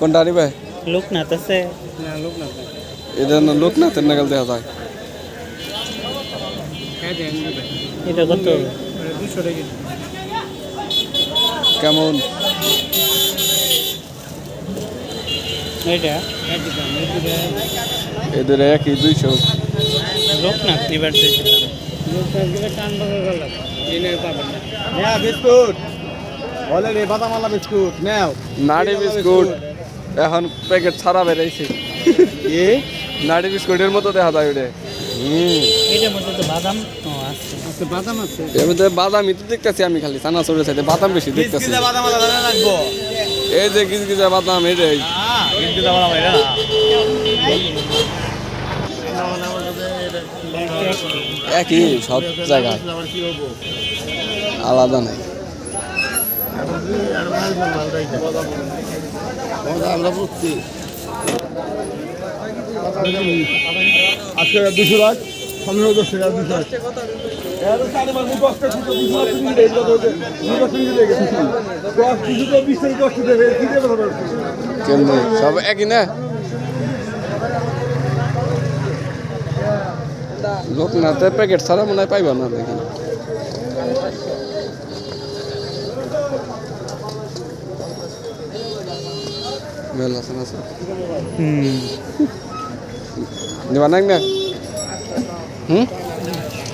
কোনটা নিবে লোকনাথ আছে। না লোকনাথ এটা না লোকনাথের নাগাল দেখা যায়। হ্যাঁ দেন দিবে এটা কত কেমন? এদের একই দুইশো। লোকনাথ নিবার হ্যাঁ বিস্কুট। অলরেডি বাদামালা বিস্কুট নাও। নাড়ি বিস্কুট। এখন প্যাকেট ছাড়া বেরাইছে কি নাড়ি বিস্কুটের মতো দেখা যায় ওটা আচ্ছা বাদাম আছে। এর মধ্যে বাদামই তো দেখতেছি আমি খালি চানা সাইডে বাদাম বেশি দেখতেছি। এই যে কিছু কিছু বাদাম এটাই হ্যাঁ একই সব জায়গায়। আলাদা নাই। আজকে দুশো লাখ পনেরো দশ টাকা দুশো লাখ সব একই না লোকনাথের প্যাকেট ছাড়া মনে হয় পাইবা না দেখি মেলা আছে না হুম নাক না হুম